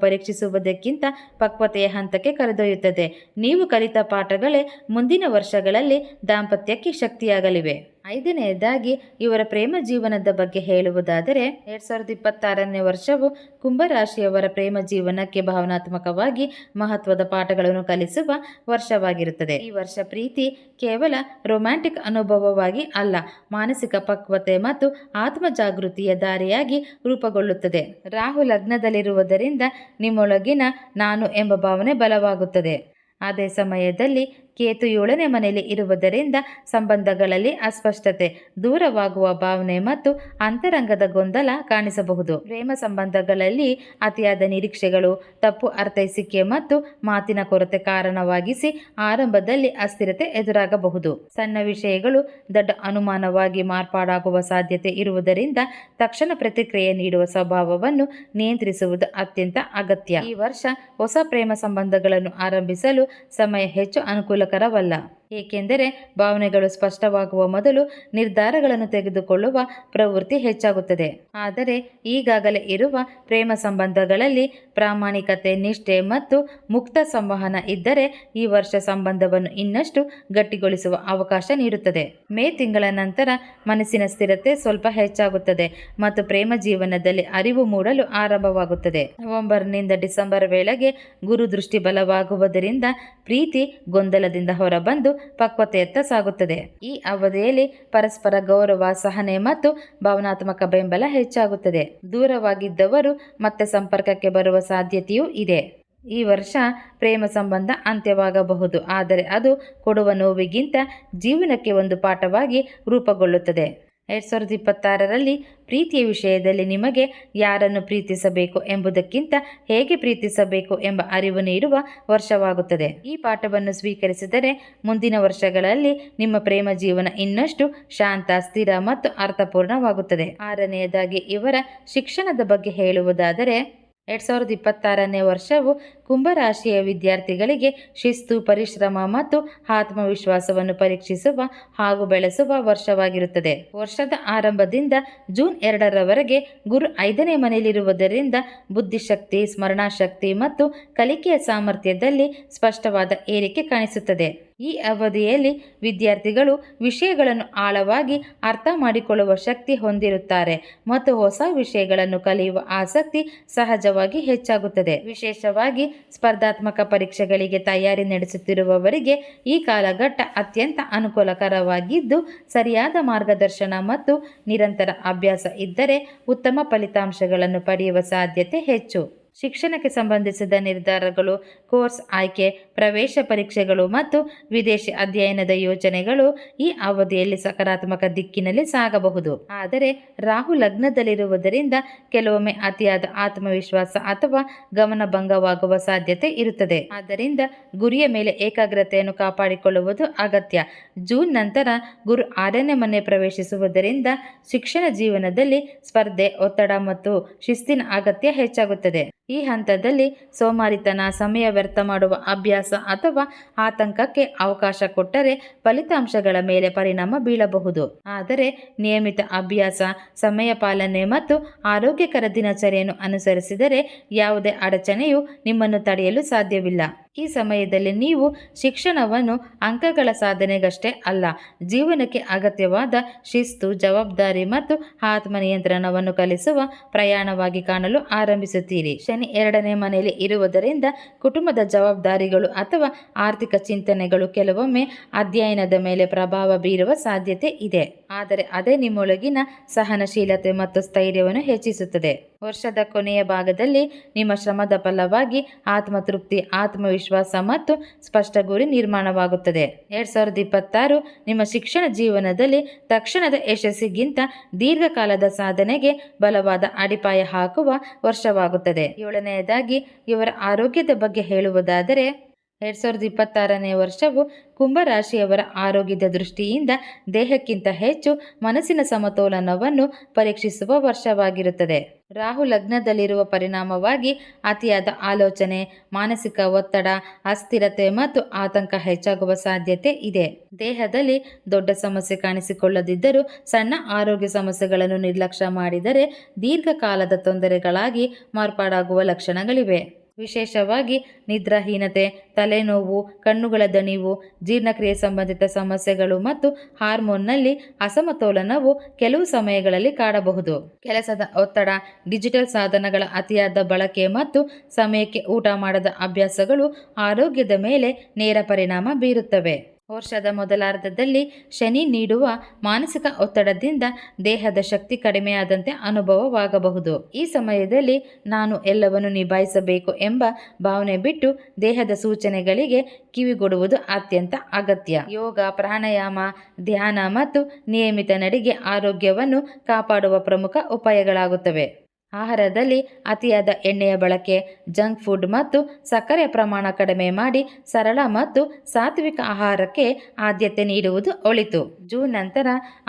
ಪರೀಕ್ಷಿಸುವುದಕ್ಕಿಂತ ಪಕ್ವತೆಯ ಹಂತಕ್ಕೆ ಕರೆದೊಯ್ಯುತ್ತದೆ. ನೀವು ಕಲಿತ ಪಾಠಗಳೇ ಮುಂದಿನ ವರ್ಷಗಳಲ್ಲಿ ದಾಂಪತ್ಯಕ್ಕೆ ಶಕ್ತಿಯಾಗಲಿವೆ. ಐದನೆಯದಾಗಿ ಇವರ ಪ್ರೇಮ ಜೀವನದ ಬಗ್ಗೆ ಹೇಳುವುದಾದರೆ, ಎರಡ್ ಸಾವಿರದ ಇಪ್ಪತ್ತಾರನೇ ವರ್ಷವು ಕುಂಭರಾಶಿಯವರ ಪ್ರೇಮ ಜೀವನಕ್ಕೆ ಭಾವನಾತ್ಮಕವಾಗಿ ಮಹತ್ವದ ಪಾಠಗಳನ್ನು ಕಲಿಸುವ ವರ್ಷವಾಗಿರುತ್ತದೆ. ಈ ವರ್ಷ ಪ್ರೀತಿ ಕೇವಲ ರೊಮ್ಯಾಂಟಿಕ್ ಅನುಭವವಾಗಿ ಅಲ್ಲ, ಮಾನಸಿಕ ಪಕ್ವತೆ ಮತ್ತು ಆತ್ಮ ಜಾಗೃತಿಯ ದಾರಿಯಾಗಿ ರೂಪುಗೊಳ್ಳುತ್ತದೆ. ರಾಹು ಲಗ್ನದಲ್ಲಿರುವುದರಿಂದ ನಿಮ್ಮೊಳಗಿನ ನಾನು ಎಂಬ ಭಾವನೆ ಬಲವಾಗುತ್ತದೆ. ಅದೇ ಸಮಯದಲ್ಲಿ ಕೇತು ಏಳನೇ ಮನೆಯಲ್ಲಿ ಇರುವುದರಿಂದ ಸಂಬಂಧಗಳಲ್ಲಿ ಅಸ್ಪಷ್ಟತೆ ದೂರವಾಗುವ ಭಾವನೆ ಮತ್ತು ಅಂತರಂಗದ ಗೊಂದಲ ಕಾಣಿಸಬಹುದು. ಪ್ರೇಮ ಸಂಬಂಧಗಳಲ್ಲಿ ಅತಿಯಾದ ನಿರೀಕ್ಷೆಗಳು, ತಪ್ಪು ಅರ್ಥೈಸಿಕೆ ಮತ್ತು ಮಾತಿನ ಕೊರತೆ ಕಾರಣವಾಗಿಸಿ ಆರಂಭದಲ್ಲಿ ಅಸ್ಥಿರತೆ ಎದುರಾಗಬಹುದು. ಸಣ್ಣ ವಿಷಯಗಳು ದೊಡ್ಡ ಅನುಮಾನವಾಗಿ ಮಾರ್ಪಾಡಾಗುವ ಸಾಧ್ಯತೆ ಇರುವುದರಿಂದ ತಕ್ಷಣ ಪ್ರತಿಕ್ರಿಯೆ ನೀಡುವ ಸ್ವಭಾವವನ್ನು ನಿಯಂತ್ರಿಸುವುದು ಅತ್ಯಂತ ಅಗತ್ಯ. ಈ ವರ್ಷ ಹೊಸ ಪ್ರೇಮ ಸಂಬಂಧಗಳನ್ನು ಆರಂಭಿಸಲು ಸಮಯ ಹೆಚ್ಚು Caraballa. ಏಕೆಂದರೆ ಭಾವನೆಗಳು ಸ್ಪಷ್ಟವಾಗುವ ಮೊದಲು ನಿರ್ಧಾರಗಳನ್ನು ತೆಗೆದುಕೊಳ್ಳುವ ಪ್ರವೃತ್ತಿ ಹೆಚ್ಚಾಗುತ್ತದೆ. ಆದರೆ ಈಗಾಗಲೇ ಇರುವ ಪ್ರೇಮ ಸಂಬಂಧಗಳಲ್ಲಿ ಪ್ರಾಮಾಣಿಕತೆ, ನಿಷ್ಠೆ ಮತ್ತು ಮುಕ್ತ ಸಂವಹನ ಇದ್ದರೆ ಈ ವರ್ಷ ಸಂಬಂಧವನ್ನು ಇನ್ನಷ್ಟು ಗಟ್ಟಿಗೊಳಿಸುವ ಅವಕಾಶ ನೀಡುತ್ತದೆ. ಮೇ ತಿಂಗಳ ನಂತರ ಮನಸ್ಸಿನ ಸ್ಥಿರತೆ ಸ್ವಲ್ಪ ಹೆಚ್ಚಾಗುತ್ತದೆ ಮತ್ತು ಪ್ರೇಮ ಜೀವನದಲ್ಲಿ ಅರಿವು ಮೂಡಲು ಆರಂಭವಾಗುತ್ತದೆ. ನವೆಂಬರ್ನಿಂದ ಡಿಸೆಂಬರ್ ವೇಳೆಗೆ ಗುರು ದೃಷ್ಟಿ ಬಲವಾಗುವುದರಿಂದ ಪ್ರೀತಿ ಗೊಂದಲದಿಂದ ಹೊರಬಂದು ಪಕ್ವತೆಯತ್ತ ಸಾಗುತ್ತದೆ. ಈ ಅವಧಿಯಲ್ಲಿ ಪರಸ್ಪರ ಗೌರವ, ಸಹನೆ ಮತ್ತು ಭಾವನಾತ್ಮಕ ಬೆಂಬಲ ಹೆಚ್ಚಾಗುತ್ತದೆ. ದೂರವಾಗಿದ್ದವರು ಮತ್ತೆ ಸಂಪರ್ಕಕ್ಕೆ ಬರುವ ಸಾಧ್ಯತೆಯೂ ಇದೆ. ಈ ವರ್ಷ ಪ್ರೇಮ ಸಂಬಂಧ ಅಂತ್ಯವಾಗಬಹುದು, ಆದರೆ ಅದು ಕೊಡುವ ನೋವಿಗಿಂತ ಜೀವನಕ್ಕೆ ಒಂದು ಪಾಠವಾಗಿ ರೂಪುಗೊಳ್ಳುತ್ತದೆ. ಎರಡ್ ಸಾವಿರದ ಇಪ್ಪತ್ತಾರರಲ್ಲಿ ಪ್ರೀತಿಯ ವಿಷಯದಲ್ಲಿ ನಿಮಗೆ ಯಾರನ್ನು ಪ್ರೀತಿಸಬೇಕು ಎಂಬುದಕ್ಕಿಂತ ಹೇಗೆ ಪ್ರೀತಿಸಬೇಕು ಎಂಬ ಅರಿವು ನೀಡುವ ವರ್ಷವಾಗುತ್ತದೆ. ಈ ಪಾಠವನ್ನು ಸ್ವೀಕರಿಸಿದರೆ ಮುಂದಿನ ವರ್ಷಗಳಲ್ಲಿ ನಿಮ್ಮ ಪ್ರೇಮ ಜೀವನ ಇನ್ನಷ್ಟು ಶಾಂತ, ಸ್ಥಿರ ಮತ್ತು ಅರ್ಥಪೂರ್ಣವಾಗುತ್ತದೆ. ಆರನೆಯದಾಗಿ ಇವರ ಶಿಕ್ಷಣದ ಬಗ್ಗೆ ಹೇಳುವುದಾದರೆ ಎರಡ್ ಸಾವಿರದ ಇಪ್ಪತ್ತಾರನೇ ವರ್ಷವು ಕುಂಭರಾಶಿಯ ವಿದ್ಯಾರ್ಥಿಗಳಿಗೆ ಶಿಸ್ತು, ಪರಿಶ್ರಮ ಮತ್ತು ಆತ್ಮವಿಶ್ವಾಸವನ್ನು ಪರೀಕ್ಷಿಸುವ ಹಾಗೂ ಬೆಳೆಸುವ ವರ್ಷವಾಗಿರುತ್ತದೆ. ವರ್ಷದ ಆರಂಭದಿಂದ ಜೂನ್ ಎರಡರವರೆಗೆ ಗುರು ಐದನೇ ಮನೆಯಲ್ಲಿರುವುದರಿಂದ ಬುದ್ಧಿಶಕ್ತಿ, ಸ್ಮರಣಾಶಕ್ತಿ ಮತ್ತು ಕಲಿಕೆಯ ಸಾಮರ್ಥ್ಯದಲ್ಲಿ ಸ್ಪಷ್ಟವಾದ ಏರಿಕೆ ಕಾಣಿಸುತ್ತದೆ. ಈ ಅವಧಿಯಲ್ಲಿ ವಿದ್ಯಾರ್ಥಿಗಳು ವಿಷಯಗಳನ್ನು ಆಳವಾಗಿ ಅರ್ಥ ಮಾಡಿಕೊಳ್ಳುವ ಶಕ್ತಿ ಹೊಂದಿರುತ್ತಾರೆ ಮತ್ತು ಹೊಸ ವಿಷಯಗಳನ್ನು ಕಲಿಯುವ ಆಸಕ್ತಿ ಸಹಜವಾಗಿ ಹೆಚ್ಚಾಗುತ್ತದೆ. ವಿಶೇಷವಾಗಿ ಸ್ಪರ್ಧಾತ್ಮಕ ಪರೀಕ್ಷೆಗಳಿಗೆ ತಯಾರಿ ನಡೆಸುತ್ತಿರುವವರಿಗೆ ಈ ಕಾಲಘಟ್ಟ ಅತ್ಯಂತ ಅನುಕೂಲಕರವಾಗಿದ್ದು, ಸರಿಯಾದ ಮಾರ್ಗದರ್ಶನ ಮತ್ತು ನಿರಂತರ ಅಭ್ಯಾಸ ಇದ್ದರೆ ಉತ್ತಮ ಫಲಿತಾಂಶಗಳನ್ನು ಪಡೆಯುವ ಸಾಧ್ಯತೆ ಹೆಚ್ಚು. ಶಿಕ್ಷಣಕ್ಕೆ ಸಂಬಂಧಿಸಿದ ನಿರ್ಧಾರಗಳು, ಕೋರ್ಸ್ ಆಯ್ಕೆ, ಪ್ರವೇಶ ಪರೀಕ್ಷೆಗಳು ಮತ್ತು ವಿದೇಶಿ ಅಧ್ಯಯನದ ಯೋಜನೆಗಳು ಈ ಅವಧಿಯಲ್ಲಿ ಸಕಾರಾತ್ಮಕ ದಿಕ್ಕಿನಲ್ಲಿ ಸಾಗಬಹುದು. ಆದರೆ ರಾಹು ಲಗ್ನದಲ್ಲಿರುವುದರಿಂದ ಕೆಲವೊಮ್ಮೆ ಅತಿಯಾದ ಆತ್ಮವಿಶ್ವಾಸ ಅಥವಾ ಗಮನಭಂಗವಾಗುವ ಸಾಧ್ಯತೆ ಇರುತ್ತದೆ. ಆದ್ದರಿಂದ ಗುರಿಯ ಮೇಲೆ ಏಕಾಗ್ರತೆಯನ್ನು ಕಾಪಾಡಿಕೊಳ್ಳುವುದು ಅಗತ್ಯ. ಜೂನ್ ನಂತರ ಗುರು ಆರನೇ ಮನೆ ಪ್ರವೇಶಿಸುವುದರಿಂದ ಶಿಕ್ಷಣ ಜೀವನದಲ್ಲಿ ಸ್ಪರ್ಧೆ, ಒತ್ತಡ ಮತ್ತು ಶಿಸ್ತಿನ ಅಗತ್ಯ ಹೆಚ್ಚಾಗುತ್ತದೆ. ಈ ಹಂತದಲ್ಲಿ ಸೋಮಾರಿತನ ಸಮಯ ವ್ಯರ್ಥ ಮಾಡುವ ಅಭ್ಯಾಸ ಅಥವಾ ಆತಂಕಕ್ಕೆ ಅವಕಾಶ ಕೊಟ್ಟರೆ ಫಲಿತಾಂಶಗಳ ಮೇಲೆ ಪರಿಣಾಮ ಬೀಳಬಹುದು. ಆದರೆ ನಿಯಮಿತ ಅಭ್ಯಾಸ, ಸಮಯ ಪಾಲನೆ ಮತ್ತು ಆರೋಗ್ಯಕರ ದಿನಚರಿಯನ್ನು ಅನುಸರಿಸಿದರೆ ಯಾವುದೇ ಅಡಚಣೆಯು ನಿಮ್ಮನ್ನು ತಡೆಯಲು ಸಾಧ್ಯವಿಲ್ಲ. ಈ ಸಮಯದಲ್ಲಿ ನೀವು ಶಿಕ್ಷಣವನ್ನು ಅಂಕಗಳ ಸಾಧನೆಗಷ್ಟೇ ಅಲ್ಲ, ಜೀವನಕ್ಕೆ ಅಗತ್ಯವಾದ ಶಿಸ್ತು, ಜವಾಬ್ದಾರಿ ಮತ್ತು ಆತ್ಮನಿಯಂತ್ರಣವನ್ನು ಕಲಿಸುವ ಪ್ರಯಾಣವಾಗಿ ಕಾಣಲು ಆರಂಭಿಸುತ್ತೀರಿ. ಶನಿ ಎರಡನೇ ಮನೆಯಲ್ಲಿ ಇರುವುದರಿಂದ ಕುಟುಂಬದ ಜವಾಬ್ದಾರಿಗಳು ಅಥವಾ ಆರ್ಥಿಕ ಚಿಂತನೆಗಳು ಕೆಲವೊಮ್ಮೆ ಅಧ್ಯಯನದ ಮೇಲೆ ಪ್ರಭಾವ ಬೀರುವ ಸಾಧ್ಯತೆ ಇದೆ. ಆದರೆ ಅದೇ ನಿಮ್ಮೊಳಗಿನ ಸಹನಶೀಲತೆ ಮತ್ತು ಸ್ಥೈರ್ಯವನ್ನು ಹೆಚ್ಚಿಸುತ್ತದೆ. ವರ್ಷದ ಕೊನೆಯ ಭಾಗದಲ್ಲಿ ನಿಮ್ಮ ಶ್ರಮದ ಫಲವಾಗಿ ಆತ್ಮತೃಪ್ತಿ, ಆತ್ಮವಿಶ್ವಾಸ ಮತ್ತು ಸ್ಪಷ್ಟ ಗುರಿ ನಿರ್ಮಾಣವಾಗುತ್ತದೆ. ಎರಡ್ ಸಾವಿರದ ಇಪ್ಪತ್ತಾರು ನಿಮ್ಮ ಶಿಕ್ಷಣ ಜೀವನದಲ್ಲಿ ತಕ್ಷಣದ ಯಶಸ್ಸಿಗಿಂತ ದೀರ್ಘಕಾಲದ ಸಾಧನೆಗೆ ಬಲವಾದ ಅಡಿಪಾಯ ಹಾಕುವ ವರ್ಷವಾಗುತ್ತದೆ. ಏಳನೆಯದಾಗಿ ಇವರ ಆರೋಗ್ಯದ ಬಗ್ಗೆ ಹೇಳುವುದಾದರೆ ಎರಡ್ ಸಾವಿರದ ಇಪ್ಪತ್ತಾರನೇ ವರ್ಷವು ಕುಂಭರಾಶಿಯವರ ಆರೋಗ್ಯದ ದೃಷ್ಟಿಯಿಂದ ದೇಹಕ್ಕಿಂತ ಹೆಚ್ಚು ಮನಸ್ಸಿನ ಸಮತೋಲನವನ್ನು ಪರೀಕ್ಷಿಸುವ ವರ್ಷವಾಗಿರುತ್ತದೆ. ರಾಹು ಲಗ್ನದಲ್ಲಿರುವ ಪರಿಣಾಮವಾಗಿ ಅತಿಯಾದ ಆಲೋಚನೆ, ಮಾನಸಿಕ ಒತ್ತಡ, ಅಸ್ಥಿರತೆ ಮತ್ತು ಆತಂಕ ಹೆಚ್ಚಾಗುವ ಸಾಧ್ಯತೆ ಇದೆ. ದೇಹದಲ್ಲಿ ದೊಡ್ಡ ಸಮಸ್ಯೆ ಕಾಣಿಸಿಕೊಳ್ಳದಿದ್ದರೂ ಸಣ್ಣ ಆರೋಗ್ಯ ಸಮಸ್ಯೆಗಳನ್ನು ನಿರ್ಲಕ್ಷ್ಯ ಮಾಡಿದರೆ ದೀರ್ಘಕಾಲದ ತೊಂದರೆಗಳಾಗಿ ಮಾರ್ಪಾಡಾಗುವ ಲಕ್ಷಣಗಳಿವೆ. ವಿಶೇಷವಾಗಿ ನಿದ್ರಾಹೀನತೆ, ತಲೆನೋವು, ಕಣ್ಣುಗಳ ದಣಿವು, ಜೀರ್ಣಕ್ರಿಯೆ ಸಂಬಂಧಿತ ಸಮಸ್ಯೆಗಳು ಮತ್ತು ಹಾರ್ಮೋನ್ನಲ್ಲಿ ಅಸಮತೋಲನವು ಕೆಲವು ಸಮಯಗಳಲ್ಲಿ ಕಾಡಬಹುದು. ಕೆಲಸದ ಒತ್ತಡ, ಡಿಜಿಟಲ್ ಸಾಧನಗಳ ಅತಿಯಾದ ಬಳಕೆ ಮತ್ತು ಸಮಯಕ್ಕೆ ಊಟ ಮಾಡದ ಅಭ್ಯಾಸಗಳು ಆರೋಗ್ಯದ ಮೇಲೆ ನೇರ ಪರಿಣಾಮ ಬೀರುತ್ತವೆ. ವರ್ಷದ ಮೊದಲಾರ್ಧದಲ್ಲಿ ಶನಿ ನೀಡುವ ಮಾನಸಿಕ ಒತ್ತಡದಿಂದ ದೇಹದ ಶಕ್ತಿ ಕಡಿಮೆಯಾದಂತೆ ಅನುಭವವಾಗಬಹುದು. ಈ ಸಮಯದಲ್ಲಿ ನಾನು ಎಲ್ಲವನ್ನು ನಿಭಾಯಿಸಬೇಕು ಎಂಬ ಭಾವನೆ ಬಿಟ್ಟು ದೇಹದ ಸೂಚನೆಗಳಿಗೆ ಕಿವಿಗೊಡುವುದು ಅತ್ಯಂತ ಅಗತ್ಯ. ಯೋಗ, ಪ್ರಾಣಾಯಾಮ, ಧ್ಯಾನ ಮತ್ತು ನಿಯಮಿತ ನಡಿಗೆ ಆರೋಗ್ಯವನ್ನು ಕಾಪಾಡುವ ಪ್ರಮುಖ ಉಪಾಯಗಳಾಗುತ್ತವೆ. ಆಹಾರದಲ್ಲಿ ಅತಿಯಾದ ಎಣ್ಣೆಯ ಬಳಕೆ, ಜಂಕ್ ಫುಡ್ ಮತ್ತು ಸಕ್ಕರೆ ಪ್ರಮಾಣ ಕಡಿಮೆ ಮಾಡಿ ಸರಳ ಮತ್ತು ಸಾತ್ವಿಕ ಆಹಾರಕ್ಕೆ ಆದ್ಯತೆ ನೀಡುವುದು ಒಳಿತು. ಜೂನ್ ನಂತರ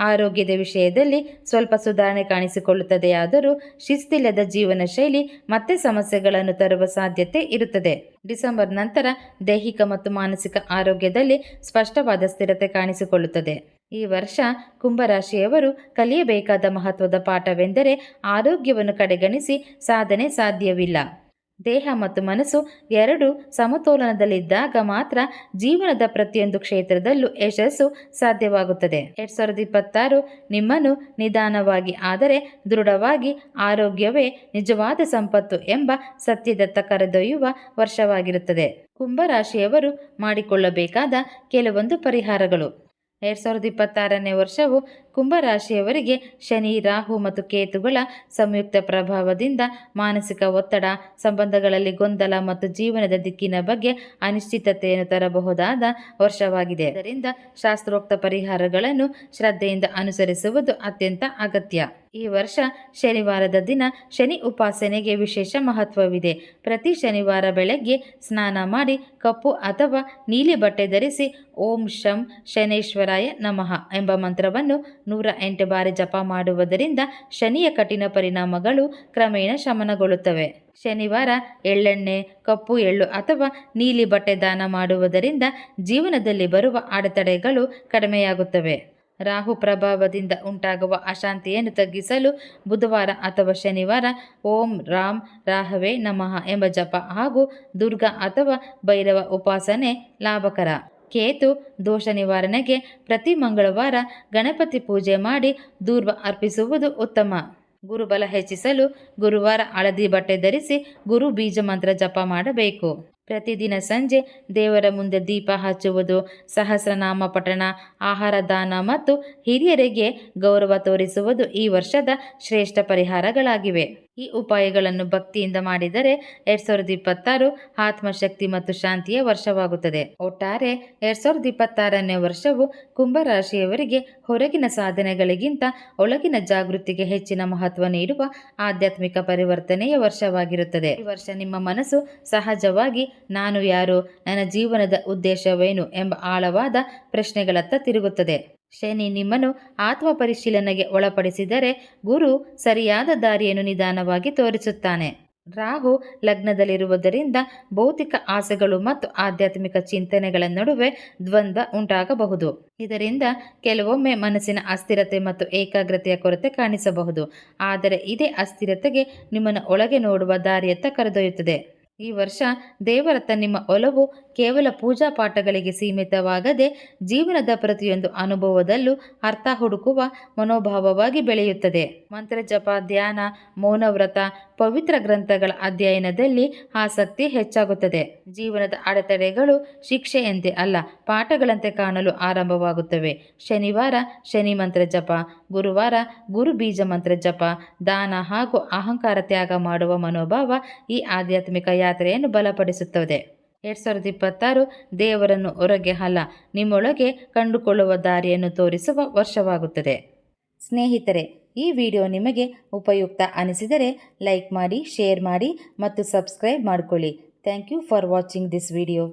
ಆರೋಗ್ಯದ ವಿಷಯದಲ್ಲಿ ಸ್ವಲ್ಪ ಸುಧಾರಣೆ ಕಾಣಿಸಿಕೊಳ್ಳುತ್ತದೆಯಾದರೂ ಶಿಸ್ತಿಲ್ಲದ ಜೀವನ ಶೈಲಿ ಮತ್ತೆ ಸಮಸ್ಯೆಗಳನ್ನು ತರುವ ಸಾಧ್ಯತೆ ಇರುತ್ತದೆ. ಡಿಸೆಂಬರ್ ನಂತರ ದೈಹಿಕ ಮತ್ತು ಮಾನಸಿಕ ಆರೋಗ್ಯದಲ್ಲಿ ಸ್ಪಷ್ಟವಾದ ಸ್ಥಿರತೆ ಕಾಣಿಸಿಕೊಳ್ಳುತ್ತದೆ. ಈ ವರ್ಷ ಕುಂಭರಾಶಿಯವರು ಕಲಿಯಬೇಕಾದ ಮಹತ್ವದ ಪಾಠವೆಂದರೆ ಆರೋಗ್ಯವನ್ನು ಕಡೆಗಣಿಸಿ ಸಾಧನೆ ಸಾಧ್ಯವಿಲ್ಲ. ದೇಹ ಮತ್ತು ಮನಸ್ಸು ಎರಡು ಸಮತೋಲನದಲ್ಲಿದ್ದಾಗ ಮಾತ್ರ ಜೀವನದ ಪ್ರತಿಯೊಂದು ಕ್ಷೇತ್ರದಲ್ಲೂ ಯಶಸ್ಸು ಸಾಧ್ಯವಾಗುತ್ತದೆ. ಎರಡ್ ಸಾವಿರದ ಇಪ್ಪತ್ತಾರು ನಿಮ್ಮನ್ನು ನಿಧಾನವಾಗಿ ಆದರೆ ದೃಢವಾಗಿ ಆರೋಗ್ಯವೇ ನಿಜವಾದ ಸಂಪತ್ತು ಎಂಬ ಸತ್ಯದತ್ತ ಕರೆದೊಯ್ಯುವ ವರ್ಷವಾಗಿರುತ್ತದೆ. ಕುಂಭರಾಶಿಯವರು ಮಾಡಿಕೊಳ್ಳಬೇಕಾದ ಕೆಲವೊಂದು ಪರಿಹಾರಗಳು. ಎರಡ್ ಸಾವಿರದ ಇಪ್ಪತ್ತಾರನೇ ವರ್ಷವು ಕುಂಭರಾಶಿಯವರಿಗೆ ಶನಿ, ರಾಹು ಮತ್ತು ಕೇತುಗಳ ಸಂಯುಕ್ತ ಪ್ರಭಾವದಿಂದ ಮಾನಸಿಕ ಒತ್ತಡ, ಸಂಬಂಧಗಳಲ್ಲಿ ಗೊಂದಲ ಮತ್ತು ಜೀವನದ ದಿಕ್ಕಿನ ಬಗ್ಗೆ ಅನಿಶ್ಚಿತತೆಯನ್ನು ತರಬಹುದಾದ ವರ್ಷವಾಗಿದೆ. ಇದರಿಂದ ಶಾಸ್ತ್ರೋಕ್ತ ಪರಿಹಾರಗಳನ್ನು ಶ್ರದ್ಧೆಯಿಂದ ಅನುಸರಿಸುವುದು ಅತ್ಯಂತ ಅಗತ್ಯ. ಈ ವರ್ಷ ಶನಿವಾರದ ದಿನ ಶನಿ ಉಪಾಸನೆಗೆ ವಿಶೇಷ ಮಹತ್ವವಿದೆ. ಪ್ರತಿ ಶನಿವಾರ ಬೆಳಗ್ಗೆ ಸ್ನಾನ ಮಾಡಿ ಕಪ್ಪು ಅಥವಾ ನೀಲಿ ಬಟ್ಟೆ ಧರಿಸಿ ಓಂ ಶಂ ಶನೇಶ್ವರಾಯ ನಮಃ ಎಂಬ ಮಂತ್ರವನ್ನು ನೂರ ಎಂಟು ಬಾರಿ ಜಪ ಮಾಡುವುದರಿಂದ ಶನಿಯ ಕಠಿಣ ಪರಿಣಾಮಗಳು ಕ್ರಮೇಣ ಶಮನಗೊಳ್ಳುತ್ತವೆ. ಶನಿವಾರ ಎಳ್ಳೆಣ್ಣೆ, ಕಪ್ಪು ಎಳ್ಳು ಅಥವಾ ನೀಲಿ ಬಟ್ಟೆ ದಾನ ಮಾಡುವುದರಿಂದ ಜೀವನದಲ್ಲಿ ಬರುವ ಅಡೆತಡೆಗಳು ಕಡಿಮೆಯಾಗುತ್ತವೆ. ರಾಹು ಪ್ರಭಾವದಿಂದ ಉಂಟಾಗುವ ಅಶಾಂತಿಯನ್ನು ತಗ್ಗಿಸಲು ಬುಧವಾರ ಅಥವಾ ಶನಿವಾರ ಓಂ ರಾಮ್ ರಾಹವೇ ನಮಃ ಎಂಬ ಜಪ ಹಾಗೂ ದುರ್ಗಾ ಅಥವಾ ಭೈರವ ಉಪಾಸನೆ ಲಾಭಕರ. ಕೇತು ದೋಷ ನಿವಾರಣೆಗೆ ಪ್ರತಿ ಮಂಗಳವಾರ ಗಣಪತಿ ಪೂಜೆ ಮಾಡಿ ದೂರ್ವ ಅರ್ಪಿಸುವುದು ಉತ್ತಮ. ಗುರುಬಲ ಹೆಚ್ಚಿಸಲು ಗುರುವಾರ ಹಳದಿ ಬಟ್ಟೆ ಧರಿಸಿ ಗುರು ಬೀಜ ಮಂತ್ರ ಜಪ ಮಾಡಬೇಕು. ಪ್ರತಿದಿನ ಸಂಜೆ ದೇವರ ಮುಂದೆ ದೀಪ ಹಚ್ಚುವುದು, ಸಹಸ್ರನಾಮ ಪಠಣ, ಆಹಾರ ದಾನ ಮತ್ತು ಹಿರಿಯರಿಗೆ ಗೌರವ ತೋರಿಸುವುದು ಈ ವರ್ಷದ ಶ್ರೇಷ್ಠ ಪರಿಹಾರಗಳಾಗಿವೆ. ಈ ಉಪಾಯಗಳನ್ನು ಭಕ್ತಿಯಿಂದ ಮಾಡಿದರೆ ಎರಡ್ ಸಾವಿರದ ಇಪ್ಪತ್ತಾರು ಆತ್ಮಶಕ್ತಿ ಮತ್ತು ಶಾಂತಿಯ ವರ್ಷವಾಗುತ್ತದೆ. ಒಟ್ಟಾರೆ ಎರಡ್ ಸಾವಿರದ ಇಪ್ಪತ್ತಾರನೇ ವರ್ಷವು ಕುಂಭರಾಶಿಯವರಿಗೆ ಹೊರಗಿನ ಸಾಧನೆಗಳಿಗಿಂತ ಒಳಗಿನ ಜಾಗೃತಿಗೆ ಹೆಚ್ಚಿನ ಮಹತ್ವ ನೀಡುವ ಆಧ್ಯಾತ್ಮಿಕ ಪರಿವರ್ತನೆಯ ವರ್ಷವಾಗಿರುತ್ತದೆ. ಈ ವರ್ಷ ನಿಮ್ಮ ಮನಸ್ಸು ಸಹಜವಾಗಿ ನಾನು ಯಾರು, ನನ್ನ ಜೀವನದ ಉದ್ದೇಶವೇನು ಎಂಬ ಆಳವಾದ ಪ್ರಶ್ನೆಗಳತ್ತ ತಿರುಗುತ್ತದೆ. ಶನಿ ನಿಮ್ಮನ್ನು ಆತ್ಮ ಪರಿಶೀಲನೆಗೆ ಒಳಪಡಿಸಿದರೆ ಗುರು ಸರಿಯಾದ ದಾರಿಯನ್ನು ನಿಧಾನವಾಗಿ ತೋರಿಸುತ್ತಾನೆ. ರಾಹು ಲಗ್ನದಲ್ಲಿರುವುದರಿಂದ ಭೌತಿಕ ಆಸೆಗಳು ಮತ್ತು ಆಧ್ಯಾತ್ಮಿಕ ಚಿಂತನೆಗಳ ನಡುವೆ ದ್ವಂದ್ವ ಉಂಟಾಗಬಹುದು. ಇದರಿಂದ ಕೆಲವೊಮ್ಮೆ ಮನಸ್ಸಿನ ಅಸ್ಥಿರತೆ ಮತ್ತು ಏಕಾಗ್ರತೆಯ ಕೊರತೆ ಕಾಣಿಸಬಹುದು. ಆದರೆ ಇದೇ ಅಸ್ಥಿರತೆಗೆ ನಿಮ್ಮನ್ನು ಒಳಗೆ ನೋಡುವ ದಾರಿಯತ್ತ ಕರೆದೊಯ್ಯುತ್ತದೆ. ಈ ವರ್ಷ ದೇವರತ್ತ ನಿಮ್ಮ ಒಲವು ಕೇವಲ ಪೂಜಾ ಪಾಠಗಳಿಗೆ ಸೀಮಿತವಾಗದೆ ಜೀವನದ ಪ್ರತಿಯೊಂದು ಅನುಭವದಲ್ಲೂ ಅರ್ಥ ಹುಡುಕುವ ಮನೋಭಾವವಾಗಿ ಬೆಳೆಯುತ್ತದೆ. ಮಂತ್ರ ಜಪ, ಧ್ಯಾನ, ಮೌನವ್ರತ ಪವಿತ್ರ ಗ್ರಂಥಗಳ ಅಧ್ಯಯನದಲ್ಲಿ ಆಸಕ್ತಿ ಹೆಚ್ಚಾಗುತ್ತದೆ. ಜೀವನದ ಅಡೆತಡೆಗಳು ಶಿಕ್ಷೆಯಂತೆ ಅಲ್ಲ, ಪಾಠಗಳಂತೆ ಕಾಣಲು ಆರಂಭವಾಗುತ್ತವೆ. ಶನಿವಾರ ಶನಿ ಮಂತ್ರ ಜಪ, ಗುರುವಾರ ಗುರು ಬೀಜ ಮಂತ್ರ ಜಪ, ದಾನ ಹಾಗೂ ಅಹಂಕಾರ ತ್ಯಾಗ ಮಾಡುವ ಮನೋಭಾವ ಈ ಆಧ್ಯಾತ್ಮಿಕ ಯಾತ್ರೆಯನ್ನು ಬಲಪಡಿಸುತ್ತದೆ. ಎರಡು ಸಾವಿರದ ಇಪ್ಪತ್ತಾರು ದೇವರನ್ನು ಹೊರಗೆ ಅಲ್ಲ, ನಿಮ್ಮೊಳಗೆ ಕಂಡುಕೊಳ್ಳುವ ದಾರಿಯನ್ನು ತೋರಿಸುವ ವರ್ಷವಾಗುತ್ತದೆ. ಸ್ನೇಹಿತರೆ ಈ ವಿಡಿಯೋ ನಿಮಗೆ ಉಪಯುಕ್ತ ಅನಿಸಿದರೆ ಲೈಕ್ ಮಾಡಿ, ಶೇರ್ ಮಾಡಿ ಮತ್ತು ಸಬ್ಸ್ಕ್ರೈಬ್ ಮಾಡಿಕೊಳ್ಳಿ. Thank you for watching this video